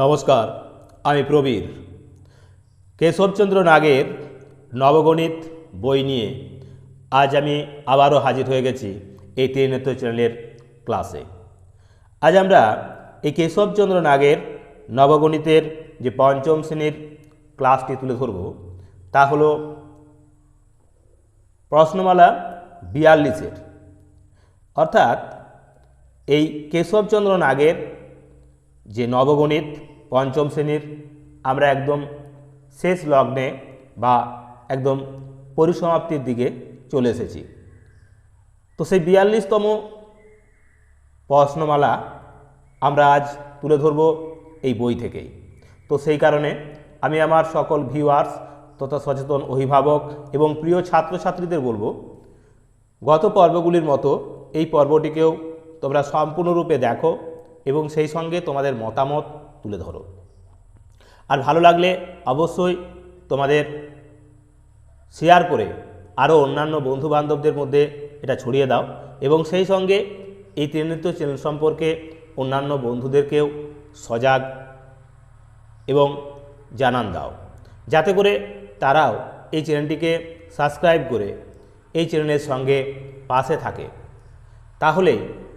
নমস্কার, আমি প্রবীর। কেশবচন্দ্র নাগের নবগণিত বই নিয়ে আজ আমি আবারও হাজির হয়ে গেছি এই ত্রিনেত্র চ্যানেলের ক্লাসে। আজ আমরা এই কেশবচন্দ্র নাগের নবগণিতের যে পঞ্চম শ্রেণির ক্লাসটি তুলে ধরব, তা হল প্রশ্নমালা বিয়াল্লিশের। অর্থাৎ এই কেশবচন্দ্র নাগের যে নবগণিত পঞ্চম শ্রেণির আমরা একদম শেষ লগ্নে বা একদম পরিসমাপ্তির দিকে চলে এসেছি। তো সেই বিয়াল্লিশতম প্রশ্নমালা আমরা আজ তুলে ধরব এই বই থেকেই। তো সেই কারণে আমি আমার সকল ভিউয়ার্স তথা সচেতন অভিভাবক এবং প্রিয় ছাত্রছাত্রীদের বলব, গত পর্বগুলির মতো এই পর্বটিকেও তোমরা সম্পূর্ণরূপে দেখো এবং সেই সঙ্গে তোমাদের মতামত তুলে ধরো। আর ভালো লাগলে অবশ্যই তোমাদের শেয়ার করে আরও অন্যান্য বন্ধুবান্ধবদের মধ্যে এটা ছড়িয়ে দাও এবং সেই সঙ্গে এই ত্রিনৃত্য চ্যানেল সম্পর্কে অন্যান্য বন্ধুদেরকেও সজাগ এবং জানান দাও। যাতে করে তারাও এই চ্যানেলটিকে সাবস্ক্রাইব করে এই চ্যানেলের সঙ্গে পাশে থাকে। তাহলে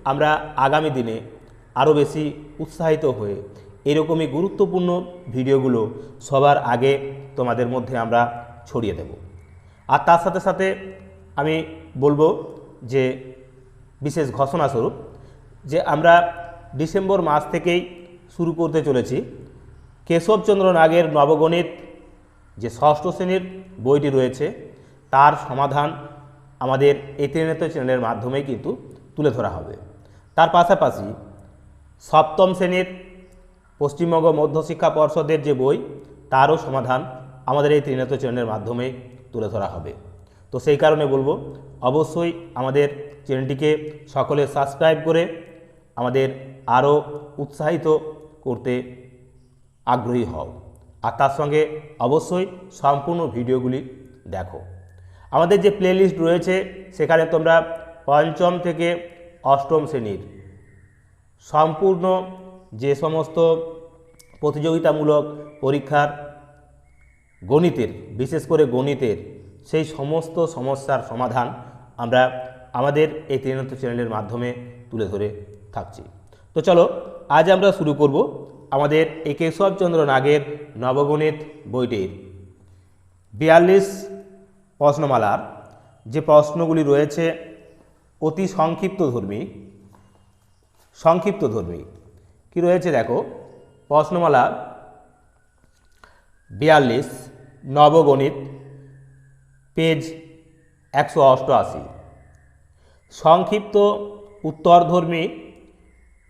আমরা আগামী দিনে আরও বেশি উৎসাহিত হয়ে। এরকমই গুরুত্বপূর্ণ ভিডিওগুলো সবার আগে তোমাদের মধ্যে আমরা ছড়িয়ে দেব। আর তার সাথে সাথে আমি বলব যে, বিশেষ ঘোষণাস্বরূপ যে, আমরা ডিসেম্বর মাস থেকেই শুরু করতে চলেছি। কেশবচন্দ্র নাগের নবগণিত যে ষষ্ঠ শ্রেণির বইটি রয়েছে, তার সমাধান আমাদের এই ত্রিনেত্র চ্যানেলের মাধ্যমেই কিন্তু তুলে ধরা হবে। তার পাশাপাশি সপ্তম শ্রেণির পশ্চিমবঙ্গ মধ্যশিক্ষা পর্ষদের যে বই, তারও সমাধান আমাদের এই ত্রিনেত্র চ্যানেলের মাধ্যমে তুলে ধরা হবে। তো সেই কারণে বলব, অবশ্যই আমাদের চ্যানেলটিকে সকলে সাবস্ক্রাইব করে আমাদের আরও উৎসাহিত করতে আগ্রহী হও। আর তার সঙ্গে অবশ্যই সম্পূর্ণ ভিডিওগুলি দেখো। আমাদের যে প্লেলিস্ট রয়েছে, সেখানে তোমরা পঞ্চম থেকে অষ্টম শ্রেণির সম্পূর্ণ যে সমস্ত প্রতিযোগিতামূলক পরীক্ষার গণিতের, বিশেষ করে গণিতের সেই সমস্ত সমস্যার সমাধান আমরা আমাদের এই ত্রিনত চ্যানেলের মাধ্যমে তুলে ধরে থাকছি। তো চলো, আজ আমরা শুরু করব আমাদের এই কেশবচন্দ্র নাগের নবগণিত বইটির। বিয়াল্লিশ প্রশ্নমালার যে প্রশ্নগুলি রয়েছে, অতি সংক্ষিপ্ত ধর্মী সংক্ষিপ্ত ধর্মী। কি রয়েছে দেখো? প্রশ্নমালা বিয়াল্লিশ, নবগণিত, পেজ একশো অষ্টআশি। সংক্ষিপ্ত উত্তরধর্মী,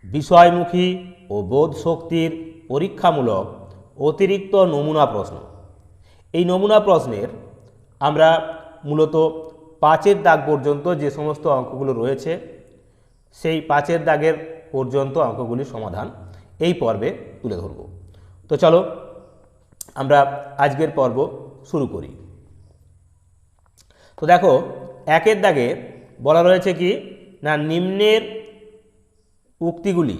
বিষয়মুখী ও বোধ শক্তির পরীক্ষামূলক অতিরিক্ত নমুনা প্রশ্ন। এই নমুনা প্রশ্নের আমরা মূলত পাঁচের দাগ পর্যন্ত যে সমস্ত অঙ্কগুলো রয়েছে, সেই পাঁচের দাগের পর্যন্ত অঙ্কগুলির সমাধান এই পর্বে তুলে ধরব। তো চলো, আমরা আজকের পর্ব শুরু করি। তো দেখো, একের দাগে বলা রয়েছে কি, না নিম্নের উক্তিগুলি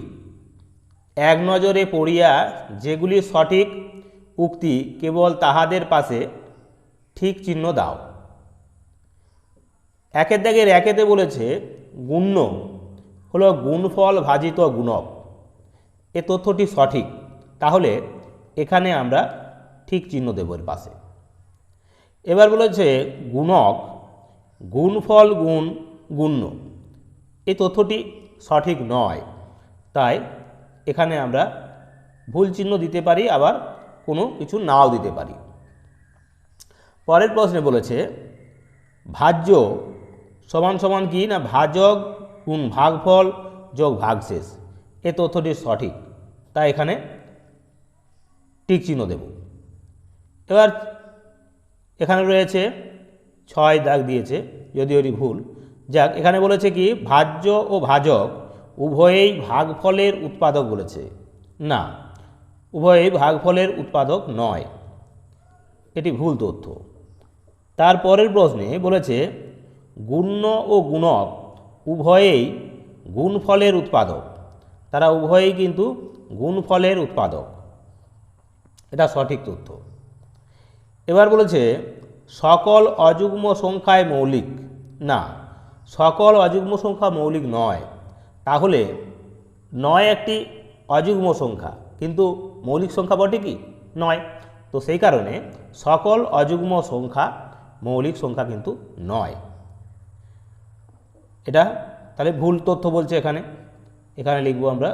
এক নজরে পড়িয়া যেগুলি সঠিক উক্তি কেবল তাহাদের পাশে ঠিক চিহ্ন দাও। একের দাগের একেতে বলেছে, গুণ্য হলো গুণফল ভাজিত গুণক। এ তথ্যটি সঠিক। তাহলে এখানে আমরা ঠিক চিহ্ন দেব এর পাশে। এবার বলেছে গুণক, গুণফল গুণ গুণ্য। এই তথ্যটি সঠিক নয়। তাই এখানে আমরা ভুল চিহ্ন দিতে পারি, আবার কোনো কিছু নাও দিতে পারি। পরের প্রশ্নে বলেছে, ভাজ্য সমান সমান কি না? ভাজক গুণ ভাগফল যোগ ভাগশেষ এ তথ্যটি সঠিক। তাই এখানে টিক চিহ্ন দেব। এবার এখানে রয়েছে ছয় দাগ দিয়েছে যদিও এটি ভুল। যাক, এখানে বলেছে কি, ভাজ্য ও ভাজক উভয়েই ভাগফলের উৎপাদক বলেছে। না, উভয়েই ভাগফলের উৎপাদক নয়। এটি ভুল তথ্য। তারপরের প্রশ্নে বলেছে, গুণ্য ও গুণক উভয়েই গুণফলের উৎপাদক। তারা উভয়েই কিন্তু গুণফলের উৎপাদক। এটা সঠিক তথ্য। এবার বলেছে, সকল অযুগ্ম সংখ্যায় মৌলিক। না, সকল অযুগ্ম সংখ্যা মৌলিক নয়। তাহলে নয় একটি অযুগ্ম সংখ্যা, কিন্তু মৌলিক সংখ্যা বটে কি? নয়। তো সেই কারণে সকল অযুগ্ম সংখ্যা মৌলিক সংখ্যা কিন্তু নয়। এটা তাহলে ভুল তথ্য বলছে এখানে। এখানে লিখব আমরা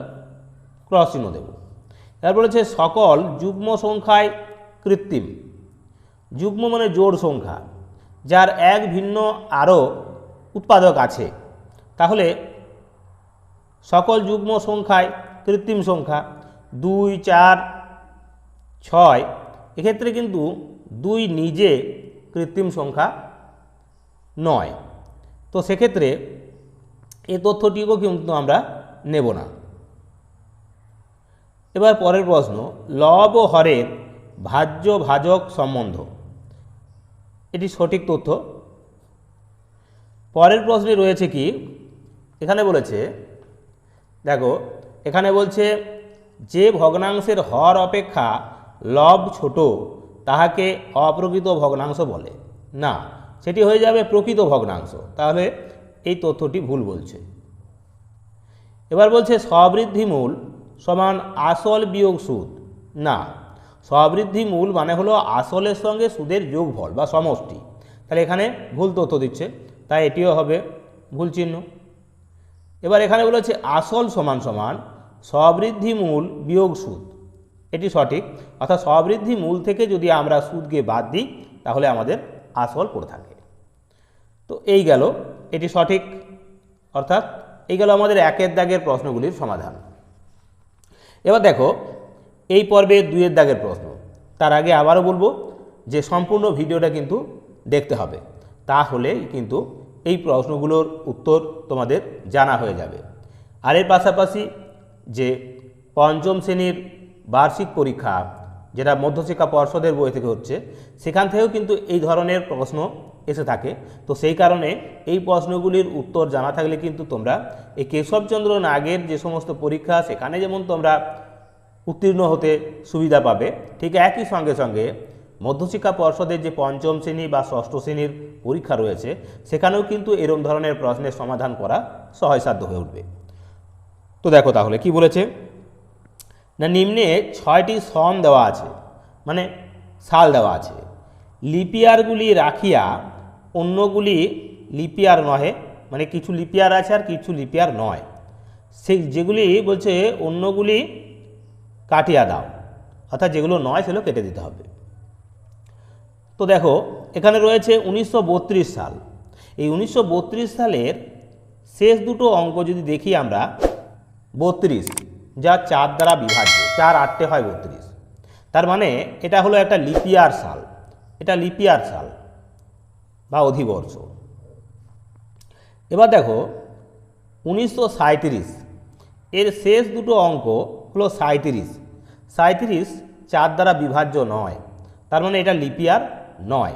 ক্রস চিহ্ন দেব। এবার বলেছে সকল যুগ্ম সংখ্যায় কৃত্রিম। যুগ্ম মানে জোড় সংখ্যা, যার এক ভিন্ন আরও উৎপাদক আছে। তাহলে সকল যুগ্ম সংখ্যায় কৃত্রিম সংখ্যা দুই, চার, ছয়, এক্ষেত্রে কিন্তু দুই নিজে কৃত্রিম সংখ্যা নয়। তো সেক্ষেত্রে এই তথ্যটিও কিন্তু আমরা নেব না। এবার পরের প্রশ্ন, লব ও হরের ভাজ্য ভাজক সম্বন্ধ। এটি সঠিক তথ্য। পরের প্রশ্নে রয়েছে কি? এখানে বলেছে, দেখো, এখানে বলছে, যে ভগ্নাংশের হর অপেক্ষা লব ছোট, তাহাকে অপ্রকৃত ভগ্নাংশ বলে। না, সেটি হয়ে যাবে প্রকৃত ভগ্নাংশ। তাহলে এই তথ্যটি ভুল বলছে। এবার বলছে সবৃদ্ধি মূল সমান আসল বিয়োগ সুদ। না সবৃদ্ধি মূল মানে হলো আসলের সঙ্গে সুদের যোগফল বা সমষ্টি। তাহলে এখানে ভুল তথ্য দিচ্ছে, তাই এটিও হবে ভুল চিহ্ন। এবার এখানে বলেছে আসল সমান সমান সবৃদ্ধি মূল বিয়োগ সুদ। এটি সঠিক, অর্থাৎ সবৃদ্ধি মূল থেকে যদি আমরা সুদকে বাদ দিই, তাহলে আমাদের আসল পড়ে থাকে। তো এই গেল এটি সঠিক? অর্থাৎ এই গেল আমাদের একের দাগের প্রশ্নগুলির সমাধান। এবার দেখো, এই পর্বে দুইয়ের দাগের প্রশ্ন। তার আগে আবারও বলব যে সম্পূর্ণ ভিডিওটা কিন্তু দেখতে হবে। তাহলে কিন্তু এই প্রশ্নগুলোর উত্তর তোমাদের জানা হয়ে যাবে। আর এর পাশাপাশি যে পঞ্চম শ্রেণির বার্ষিক পরীক্ষা যেটা মধ্যশিক্ষা পর্ষদের বই থেকে হচ্ছে, সেখান থেকেও কিন্তু এই ধরনের প্রশ্ন এসে থাকে। তো সেই কারণে এই প্রশ্নগুলির উত্তর জানা থাকলে কিন্তু তোমরা এই কেশবচন্দ্র নাগের যে সমস্ত পরীক্ষা, সেখানে যেমন তোমরা উত্তীর্ণ হতে সুবিধা পাবে, ঠিক একই সঙ্গে সঙ্গে মধ্যশিক্ষা পর্ষদের যে পঞ্চম শ্রেণি বা ষষ্ঠ শ্রেণির পরীক্ষা রয়েছে, সেখানেও কিন্তু এরম ধরনের প্রশ্নের সমাধান করা সহজসাধ্য হয়ে উঠবে। তো দেখো তাহলে কি বলেছে? না নিম্নে ছয়টি সন দেওয়া আছে মানে সাল দেওয়া আছে। লিপিয়ারগুলি রাখিয়া অন্যগুলি লিপিয়ার নহে মানে কিছু লিপিয়ার আছে আর কিছু লিপিয়ার নয়। সেই যেগুলি বলছে অন্যগুলি কাটিয়া দাও, অর্থাৎ যেগুলো নয় সেগুলো কেটে দিতে হবে। তো দেখো, এখানে রয়েছে উনিশশো বত্রিশ সাল। এই উনিশশো বত্রিশ সালের শেষ দুটো অঙ্ক যদি দেখি আমরা, বত্রিশ। যা চার দ্বারা বিভাজ্য, চার আটটে হয় বত্রিশ। তার মানে এটা হলো একটা লিপিয়ার সাল, এটা লিপিয়ার সাল বা অধিবর্ষ। এবার দেখো, উনিশশো সাঁইত্রিশ, এর শেষ দুটো অঙ্ক হলো সাঁইত্রিশ। সাঁইত্রিশ চার দ্বারা বিভাজ্য নয়, তার মানে এটা লিপিয়ার নয়,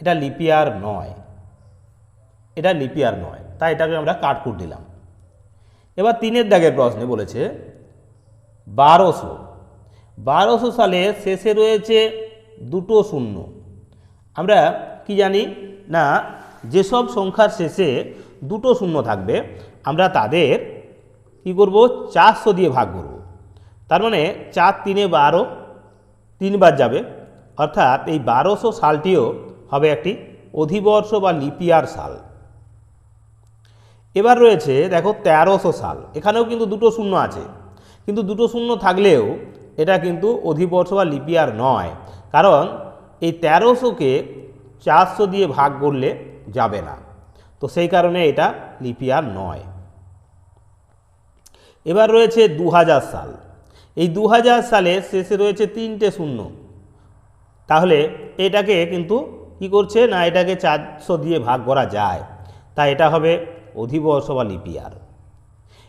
এটা লিপিয়ার নয়, এটা লিপিয়ার নয়, তাই এটাকে আমরা কাটকুট দিলাম। এবার তিনের দাগের প্রশ্নে বলেছে বারোশো বারোশো সালে শেষে রয়েছে দুটো শূন্য। আমরা কি জানি? না, যেসব সংখ্যার শেষে দুটো শূন্য থাকবে, আমরা তাদের কি করব? চারশো দিয়ে ভাগ করব। তার মানে চার তিনে বারো তিনবার যাবে। অর্থাৎ এই বারোশো সালটিও হবে একটি অধিবর্ষ বা লিপিয়ার সাল। এবার রয়েছে, দেখো তেরোশো সাল। এখানেও কিন্তু দুটো শূন্য আছে। কিন্তু দুটো শূন্য থাকলেও এটা কিন্তু অধিবর্ষ বা লিপিয়ার নয়। কারণ এই তেরোশোকে চারশো দিয়ে ভাগ করলে যাবে না। তো সেই কারণে এটা লিপিয়ার নয়। এবার রয়েছে দু হাজার সাল। এই দু সালে শেষে রয়েছে তিনটে শূন্য। তাহলে এটাকে কিন্তু কি করছে? না, এটাকে চারশো দিয়ে ভাগ করা যায়। তাই এটা হবে অধিবর্ষ বা লিপিয়ার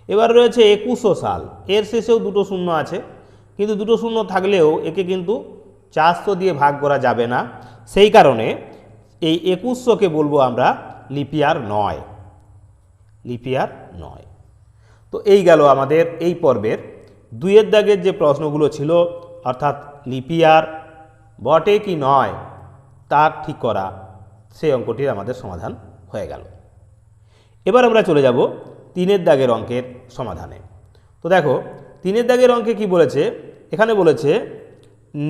এবার রয়েছে একুশো সাল। এর শেষেও দুটো শূন্য আছে। কিন্তু দুটো শূন্য থাকলেও একে কিন্তু চারশো দিয়ে ভাগ করা যাবে না। সেই কারণে এই একুশশোকে বলব আমরা লিপিয়ার নয়। লিপিয়ার নয়। তো এই গেল আমাদের এই পর্বের দুইয়ের দাগের যে প্রশ্নগুলো ছিল, অর্থাৎ লিপিয়ার বটে কি নয় তা ঠিক করা, সেই অঙ্কটির আমাদের সমাধান হয়ে গেল। এবার আমরা চলে যাব তিনের দাগের অঙ্কের সমাধানে। তো দেখো, তিনের দাগের অঙ্কে কি বলেছে? এখানে বলেছে,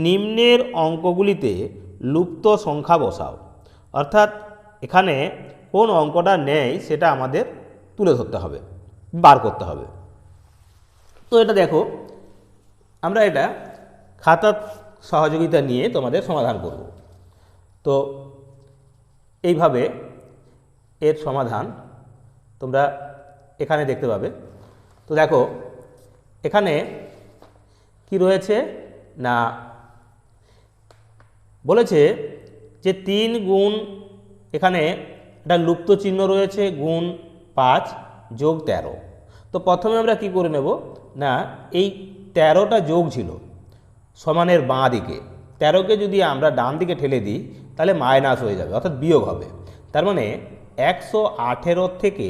নিম্নের অঙ্কগুলিতে লুপ্ত সংখ্যা বসাও। অর্থাৎ এখানে কোন অঙ্কটা নেয় সেটা আমাদের তুলে ধরতে হবে, বার করতে হবে। তো এটা দেখো, আমরা এটা খাতার সহযোগিতা নিয়ে তোমাদের সমাধান করব। তো এইভাবে এর সমাধান তোমরা এখানে দেখতে পাবে। তো দেখো, এখানে কি রয়েছে? না। বলেছে যে তিন গুণ এখানে একটা লুপ্ত চিহ্ন রয়েছে, গুণ পাঁচ যোগ তেরো। তো প্রথমে আমরা কি করে নেব? না, এই তেরোটা যোগ ছিল সমানের বাঁ দিকে। তেরোকে যদি আমরা ডান দিকে ঠেলে দিই, তাহলে মাইনাস হয়ে যাবে, অর্থাৎ বিয়োগ হবে। তার মানে একশো আঠেরো থেকে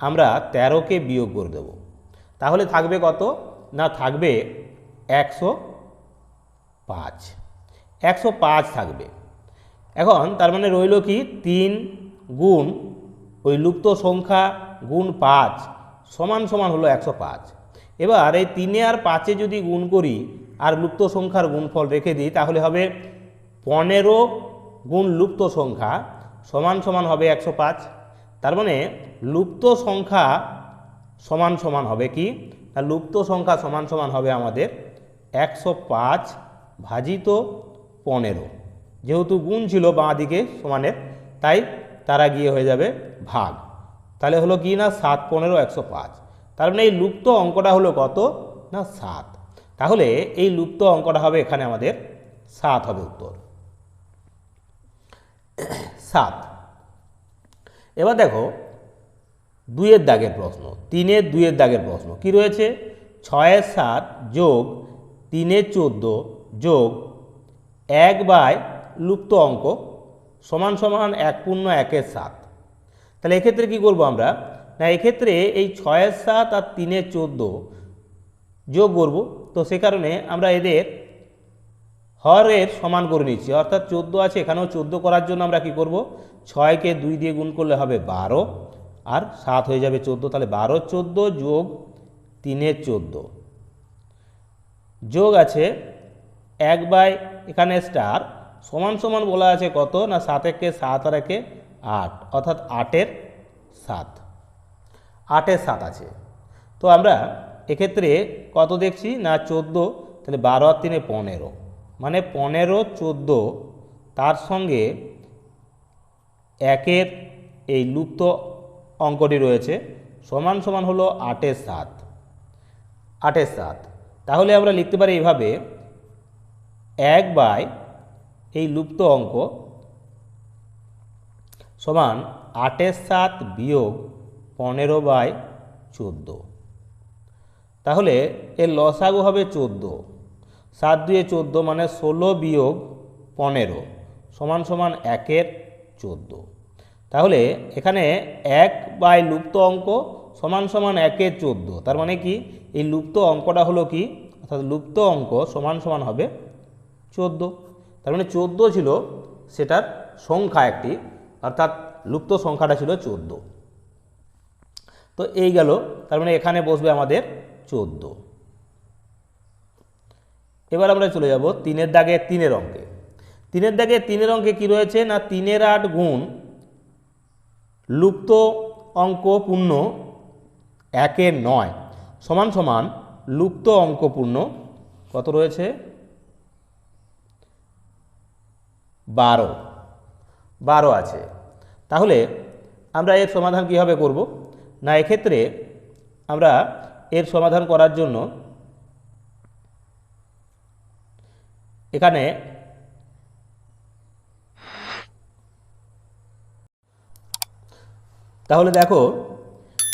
আমরা তেরোকে বিয়োগ করে দেব। তাহলে থাকবে কত? না, থাকবে একশো পাঁচ। একশো পাঁচ থাকবে। এখন তার মানে রইল কি? তিন গুণ ওই লুপ্ত সংখ্যা গুণ পাঁচ সমান সমান হলো একশো পাঁচ। এবার এই তিনে আর পাঁচে যদি গুণ করি আর লুপ্ত সংখ্যার গুণফল রেখে দিই, তাহলে হবে পনেরো গুণ লুপ্ত সংখ্যা সমান সমান হবে একশো পাঁচ। তার মানে লুপ্ত সংখ্যা সমান সমান হবে কি? না লুপ্ত সংখ্যা সমান সমান হবে আমাদের একশো পাঁচ ভাজিত পনেরো। যেহেতু গুণ ছিল বাঁ দিকে সমানের, তাই তারা গিয়ে হয়ে যাবে ভাগ। তাহলে হলো কি না? সাত পনেরো, একশো পাঁচ। তার মানে এই লুপ্ত অঙ্কটা হলো কত? না, সাত। তাহলে এই লুপ্ত অঙ্কটা হবে এখানে আমাদের সাত হবে উত্তর। সাত। এবার দেখো, দুইয়ের দাগের প্রশ্ন, তিনের দুইয়ের দাগের প্রশ্ন, কি রয়েছে? ছয়ের সাত যোগ তিনের চোদ্দ যোগ এক বাই লুপ্ত অঙ্ক সমান সমান এক পূর্ণ একের সাত। তাহলে এক্ষেত্রে কি করব আমরা? না, এক্ষেত্রে এই ছয়ের সাত আর তিনের চোদ্দ যোগ করব, তো সে কারণে আমরা এদের হরের সমান করে নিচ্ছি। অর্থাৎ চোদ্দ আছে, এখানেও চোদ্দ করার জন্য আমরা কি করব? ছয়কে দুই দিয়ে গুণ করলে হবে বারো। আর সাত হয়ে যাবে চোদ্দ, তাহলে বারো চোদ্দ যোগ তিনের চোদ্দ। যোগ আছে এক বাই এখানে স্টার, সমান সমান বলা আছে কত? না সাত একে সাত আর একে আট, অর্থাৎ আটের সাত। আটের সাত আছে। তো আমরা এক্ষেত্রে কত দেখছি? না চোদ্দ, তাহলে বারো আর তিনে পনেরো। মানে পনেরো, চোদ্দ, তার সঙ্গে একের এই লুপ্ত অঙ্কটি রয়েছে, সমান সমান হলো আটের সাত। আটের সাত। তাহলে আমরা লিখতে পারি এইভাবে এক বাই এই লুপ্ত অঙ্ক সমান আটের সাত বিয়োগ পনেরো বাই চোদ্দ। তাহলে এর লসাগু হবে চোদ্দ। সাত দুয়ে চোদ্দ মানে ষোলো বিয়োগ পনেরো, সমান সমান একের চোদ্দ। তাহলে এখানে এক বাই লুপ্ত অঙ্ক সমান সমান একের চোদ্দ। তার মানে কি? এই লুপ্ত অঙ্কটা হলো কি? অর্থাৎ লুপ্ত অঙ্ক সমান সমান হবে চোদ্দ। তার মানে চোদ্দ ছিল সেটার সংখ্যা একটি, অর্থাৎ লুপ্ত সংখ্যাটা ছিল চোদ্দ। তো এই গেল, তার মানে এখানে বসবে আমাদের চোদ্দ। এবার আমরা চলে যাব তিনের দাগে তিনের অঙ্কে। তিনের দাগে তিনের অঙ্কে কি রয়েছে? না, তিনের আট গুণ লুপ্ত অঙ্ক পূর্ণ একের নয়। সমান সমান লুপ্ত অঙ্ক পূর্ণ কত রয়েছে? বারো। বারো আছে। তাহলে আমরা এর সমাধান কীভাবে করব? না, এক্ষেত্রে আমরা এর সমাধান করার জন্য এখানে তাহলে দেখো,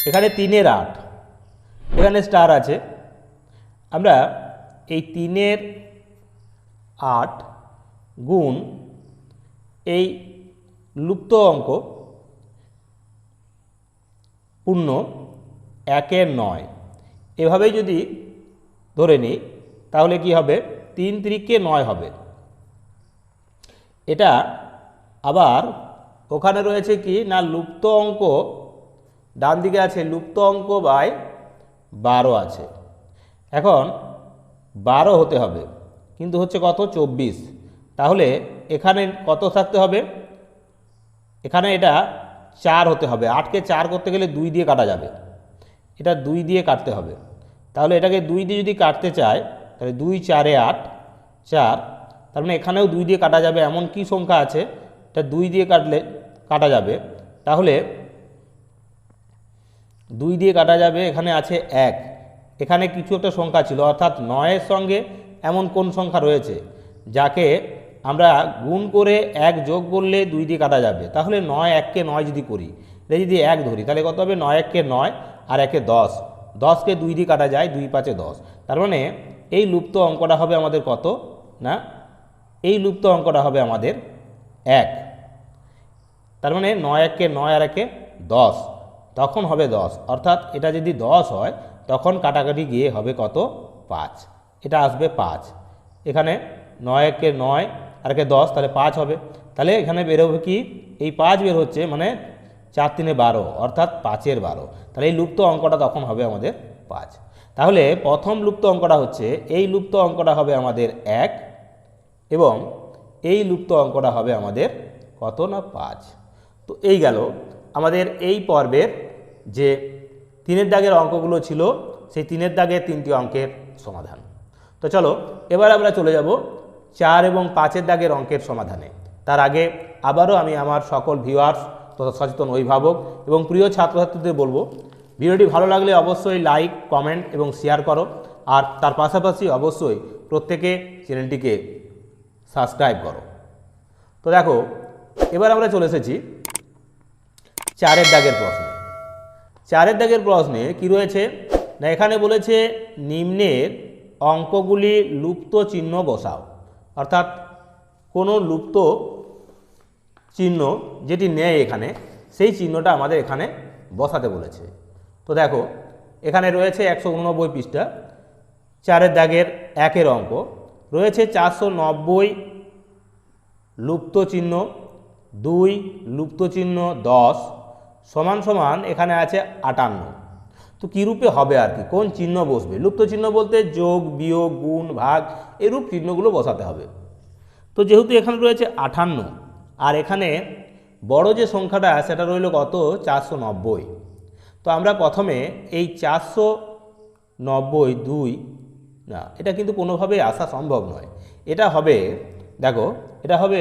এখানে তিনের আট, এখানে স্টার আছে। আমরা এই তিনের আট গুণ এই লুপ্ত অঙ্ক পূর্ণ একের নয়। এভাবেই যদি ধরে নিই, তাহলে কি হবে? তিন তিরিককে নয় হবে। এটা আবার ওখানে রয়েছে কি? না, লুপ্ত অঙ্ক। ডান দিকে আছে লুপ্ত অঙ্ক বাই বারো আছে। এখন বারো হতে হবে, কিন্তু হচ্ছে কত? চব্বিশ। তাহলে এখানে কত থাকতে হবে? এখানে এটা চার হতে হবে। আটকে চার করতে গেলে দুই দিয়ে কাটা যাবে। এটা দুই দিয়ে কাটতে হবে। তাহলে এটাকে দুই দিয়ে যদি কাটতে চায়, তাহলে দুই, চারে আট, চার। তার মানে এখানেও দুই দিয়ে কাটা যাবে। এমন কি সংখ্যা আছে? এটা দুই দিয়ে কাটলে কাটা যাবে। তাহলে দুই দিয়ে কাটা যাবে, এখানে আছে এক। এখানে কিছু একটা সংখ্যা ছিল, অর্থাৎ নয়ের সঙ্গে এমন কোন সংখ্যা রয়েছে যাকে আমরা গুণ করে এক যোগ করলে দুই দিয়ে কাটা যাবে। তাহলে নয় এককে নয় যদি করি এটা যদি এক ধরি, তাহলে কত হবে? নয় এককে নয় আর একে দশ। দশকে দুই দিয়ে কাটা যায়, দুই পাঁচে দশ। তার মানে এই লুপ্ত অঙ্কটা হবে আমাদের কত? না, এই লুপ্ত অঙ্কটা হবে আমাদের এক। তার মানে নয় একে নয় আর একে দশ। তখন হবে দশ। অর্থাৎ এটা যদি দশ হয়, তখন কাটাকাটি গিয়ে হবে কত? পাঁচ। এটা আসবে পাঁচ। এখানে নয় একে নয় আর একে দশ, তাহলে পাঁচ হবে। তাহলে এখানে বেরোবে কি? এই পাঁচ বের হচ্ছে মানে চার তিনে বারো, অর্থাৎ পাঁচের বারো। তাহলে এই লুপ্ত অঙ্কটা তখন হবে আমাদের পাঁচ। তাহলে প্রথম লুপ্ত অঙ্কটা হচ্ছে, এই লুপ্ত অঙ্কটা হবে আমাদের এক এবং এই লুপ্ত অঙ্কটা হবে আমাদের কত না পাঁচ? তো এই গেল। আমাদের এই পর্বের যে তিনের দাগের অঙ্কগুলো ছিল, সেই তিনের দাগের তিনটি অঙ্কের সমাধান। তো চলো, এবার আমরা চলে যাব চার এবং পাঁচের দাগের অঙ্কের সমাধানে। তার আগে আবারও আমি আমার সকল ভিউয়ার্স তথা সচেতন অভিভাবক এবং প্রিয় ছাত্রছাত্রীদের বলব, ভিডিওটি ভালো লাগলে অবশ্যই লাইক কমেন্ট এবং শেয়ার করো। আর তার পাশাপাশি অবশ্যই প্রত্যেকে চ্যানেলটিকে সাবস্ক্রাইব করো। তো দেখো, এবার আমরা চলে এসেছি চারের দাগের প্রশ্নে। চারের দাগের প্রশ্নে কি রয়েছে? না, এখানে বলেছে নিম্নের অঙ্কগুলি লুপ্ত চিহ্ন বসাও। অর্থাৎ কোনো লুপ্ত চিহ্ন যেটি নেয় এখানে, সেই চিহ্নটা আমাদের এখানে বসাতে বলেছে। তো দেখো, এখানে রয়েছে একশো উননব্বই পৃষ্ঠা, চারের দাগের একের অঙ্ক। রয়েছে চারশো নব্বই লুপ্ত চিহ্ন, দুই লুপ্ত চিহ্ন, দশ সমান সমান এখানে আছে আটান্ন। তো কী রূপে হবে আর কি? কোন চিহ্ন বসবে? লুপ্ত চিহ্ন বলতে যোগ, বিয়োগ, গুণ, ভাগ এরূপ চিহ্নগুলো বসাতে হবে। তো যেহেতু এখানে রয়েছে আটান্ন, আর এখানে বড় যে সংখ্যাটা, সেটা রইল কত? চারশো নব্বই। তো আমরা প্রথমে এই চারশো নব্বই দুই, না, এটা কিন্তু কোনোভাবেই আসা সম্ভব নয়। এটা হবে, দেখো, এটা হবে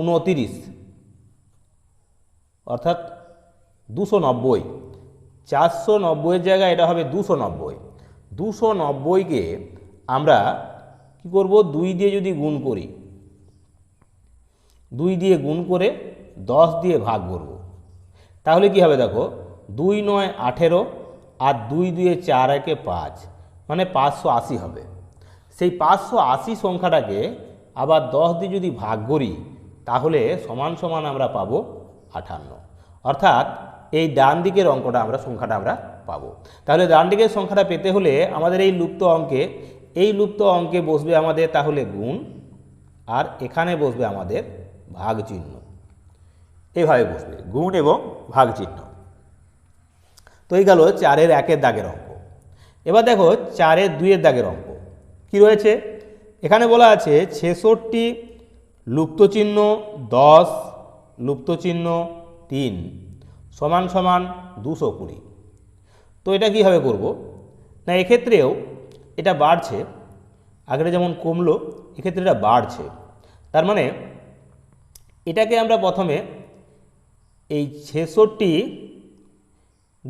উনতিরিশ। অর্থাৎ দুশো নব্বই। চারশো নব্বইয়ের জায়গায় এটা হবে দুশো নব্বই। দুশো নব্বইকে আমরা কি করব? দুই দিয়ে যদি গুণ করি, দুই দিয়ে গুণ করে দশ দিয়ে ভাগ করব। তাহলে কি হবে দেখো? দুই নয় আঠেরো আর দুই দুয়ে চার একে পাঁচ মানে পাঁচশো আশি হবে। সেই পাঁচশো আশি সংখ্যাটাকে আবার দশ দিয়ে যদি ভাগ করি, তাহলে সমান সমান আমরা পাবো আঠান্ন। অর্থাৎ এই ডান দিকের অঙ্কটা আমরা, সংখ্যাটা আমরা পাবো। তাহলে ডান দিকের সংখ্যাটা পেতে হলে আমাদের এই লুপ্ত অঙ্কে, এই লুপ্ত অঙ্কে বসবে আমাদের তাহলে গুণ, আর এখানে বসবে আমাদের ভাগ চিহ্ন এইভাবে বসবে, গুণ এবং ভাগ চিহ্ন তো এই গেল চারের একের দাগের অঙ্ক। এবার দেখো চারের দুইয়ের দাগের অঙ্ক। কি রয়েছে? এখানে বলা আছে ছেষট্টি লুপ্তচিহ্ন দশ লুপ্তচিহ্ন তিন। সমান সমান দুশো কুড়ি। তো এটা কীভাবে করব? না, এক্ষেত্রেও এটা বাড়ছে। আগেটা যেমন কমলো, এক্ষেত্রে এটা বাড়ছে। তার মানে এটাকে আমরা প্রথমে এই ছেষট্টি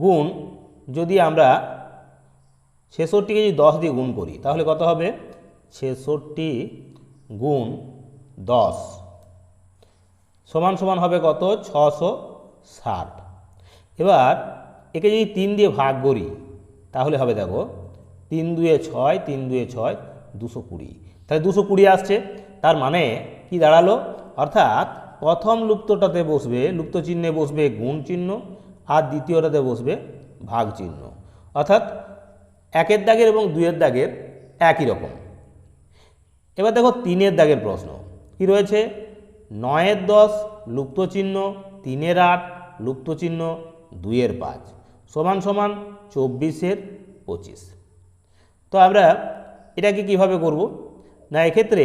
গুণ যদি আমরা ছেষট্টিকে যদি দশ দিয়ে গুণ করি, তাহলে কত হবে? ছেষট্টি গুণ দশ। সমান সমান হবে কত? ছশো ষাট। এবার একে যদি তিন দিয়ে ভাগ করি, তাহলে হবে দেখো তিন দুয়ে ছয়, তিন দুয়ে ছয়, দুশো কুড়ি। তাহলে দুশো কুড়ি আসছে। তার মানে কি দাঁড়াল? অর্থাৎ প্রথম লুপ্তটাতে বসবে, লুপ্ত চিহ্নে বসবে গুণ চিহ্ন, আর দ্বিতীয়টাতে বসবে ভাগ চিহ্ন। অর্থাৎ একের দাগের এবং দুইয়ের দাগের একই রকম। এবার দেখো তিনের দাগের প্রশ্ন। কি রয়েছে? নয়ের দশ, লুপ্ত চিহ্ন, তিনের আট, লুপ্ত চিহ্ন দুইয়ের পাঁচ। সমান সমান চব্বিশের পঁচিশ। তো আমরা এটাকে কীভাবে করব? না, এক্ষেত্রে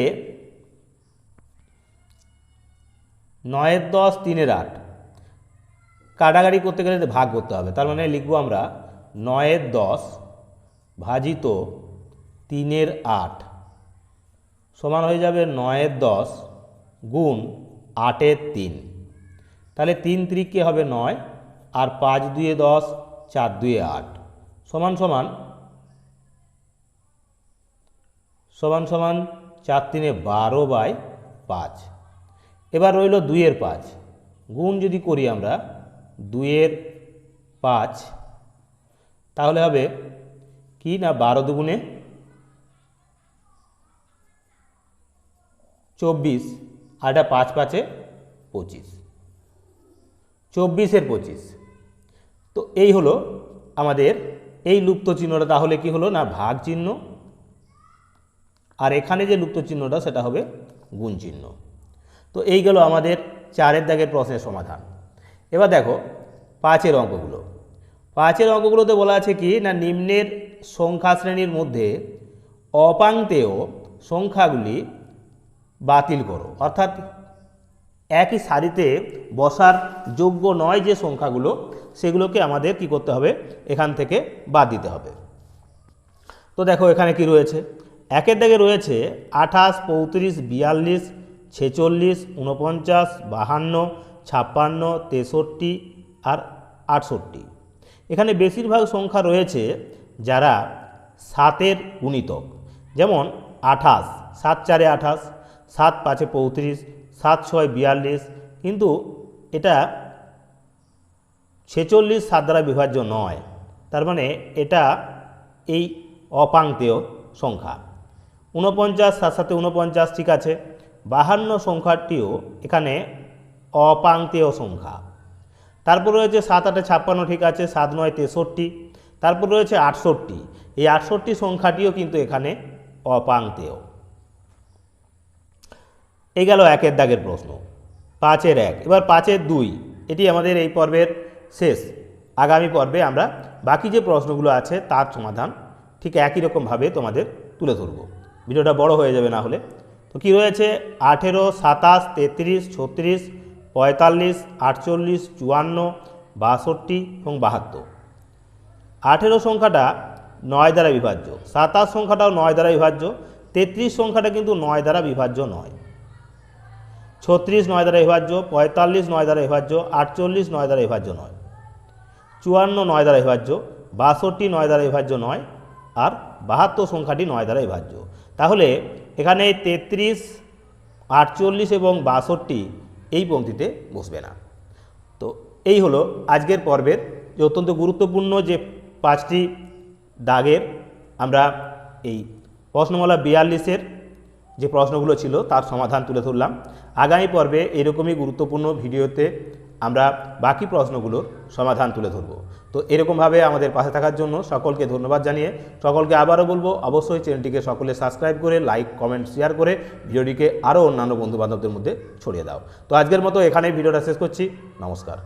নয়ের দশ, তিনের আট। কাটাকাটি করতে গেলে ভাগ করতে হবে। তার মানে লিখব আমরা নয়ের দশ ভাজিত তিনের আট। সমান হয়ে যাবে নয়ের দশ গুণ আটের তিন। তাহলে তিন ত্রিকে হবে নয়। আর পাঁচ দুয়ে দশ, চার দুয়ে আট। সমান সমান সমান সমান চার তিনে বারো বাই পাঁচ। এবার রইল দুইয়ের পাঁচ। গুণ যদি করি আমরা দুইয়ের পাঁচ, তাহলে হবে কি না বারো দুগুণে চব্বিশ, আর এটা পাঁচ পাঁচে পঁচিশ। চব্বিশের পঁচিশ। তো এই হলো আমাদের এই লুপ্ত চিহ্নটা, তাহলে কি হলো না ভাগ চিহ্ন? আর এখানে যে লুপ্ত চিহ্নটা, সেটা হবে গুণ চিহ্ন। তো এই গেল আমাদের চারের দাগের প্রশ্নের সমাধান। এবার দেখো পাঁচের অঙ্কগুলো। পাঁচের অঙ্কগুলোতে বলা আছে কি, না নিম্নের সংখ্যা শ্রেণির মধ্যে অপাংতেয় সংখ্যাগুলি বাতিল করো। অর্থাৎ একই সারিতে বসার যোগ্য নয় যে সংখ্যাগুলো, সেগুলোকে আমাদের কি করতে হবে? এখান থেকে বাদ দিতে হবে। তো দেখো এখানে কি রয়েছে? একের দাগে রয়েছে আঠাশ, পঁয়ত্রিশ, বিয়াল্লিশ, ছেচল্লিশ উনপঞ্চাশ বাহান্ন, ছাপ্পান্ন, তেষট্টি আর আটষট্টি। এখানে বেশিরভাগ সংখ্যা রয়েছে যারা সাতের গুণিতক। যেমন আঠাশ, সাত চারে আঠাশ, সাত পাঁচে পঁয়ত্রিশ সাত ছয় বিয়াল্লিশ কিন্তু এটা ছেচল্লিশ সাত দ্বারা বিভাজ্য নয়। তার মানে এটা এই অপাংতেয় সংখ্যা। ঊনপঞ্চাশ সাত সাথে ঊনপঞ্চাশ, ঠিক আছে। বাহান্ন সংখ্যাটিও এখানে অপাংতেয় সংখ্যা। তারপর রয়েছে সাত আটে ছাপ্পান্ন, ঠিক আছে, সাত নয় তেষট্টি। তারপর রয়েছে আটষট্টি। এই আটষট্টি সংখ্যাটিও কিন্তু এখানে অপাংতেয় এই গেল একের দাগের প্রশ্ন। পাঁচের এক। এবার পাঁচের দুই। এটি আমাদের এই পর্বের শেষ। আগামী পর্বে আমরা বাকি যে প্রশ্নগুলো আছে তার সমাধান ঠিক একই রকমভাবে তোমাদের তুলে ধরব। ভিডিওটা বড় হয়ে যাবে না হলে। তো কি রয়েছে? আঠেরো, সাতাশ, তেত্রিশ, ছত্রিশ, পঁয়তাল্লিশ, আটচল্লিশ, চুয়ান্ন, বাষট্টি এবং বাহাত্তর। আঠেরো সংখ্যাটা নয় দ্বারা বিভাজ্য। সাতাশ সংখ্যাটাও নয় দ্বারা বিভাজ্য। তেত্রিশ সংখ্যাটা কিন্তু নয় দ্বারা বিভাজ্য নয়। ছত্রিশ নয় দ্বারা বিভাজ্য পঁয়তাল্লিশ নয় দ্বারা বিভাজ্য আটচল্লিশ নয় দ্বারা বিভাজ্য নয়। চুয়ান্ন নয় দ্বারা বিভাজ্য বাষট্টি নয় দ্বারা বিভাজ্য নয় আর বাহাত্তর সংখ্যাটি নয় দ্বারা বিভাজ্য তাহলে এখানে তেত্রিশ, আটচল্লিশ এবং বাষট্টি এই পংক্তিতে বসবে না। তো এই হলো আজকের পর্বের যে অত্যন্ত গুরুত্বপূর্ণ যে পাঁচটি দাগের আমরা এই প্রশ্নমালা বিয়াল্লিশের যে প্রশ্নগুলো ছিল তার সমাধান তুলে ধরলাম। আগামী পর্বে এরকমই গুরুত্বপূর্ণ ভিডিওতে আমরা বাকি প্রশ্নগুলোর সমাধান তুলে ধরব। তো এরকমভাবে আমাদের পাশে থাকার জন্য সকলকে ধন্যবাদ জানিয়ে সকলকে আবারও বলব, অবশ্যই চ্যানেলটিকে সকলে সাবস্ক্রাইব করে, লাইক, কমেন্ট, শেয়ার করে ভিডিওটিকে আরও অন্যান্য বন্ধুবান্ধবদের মধ্যে ছড়িয়ে দাও। তো আজকের মতো এখানেই ভিডিওটা শেষ করছি। নমস্কার।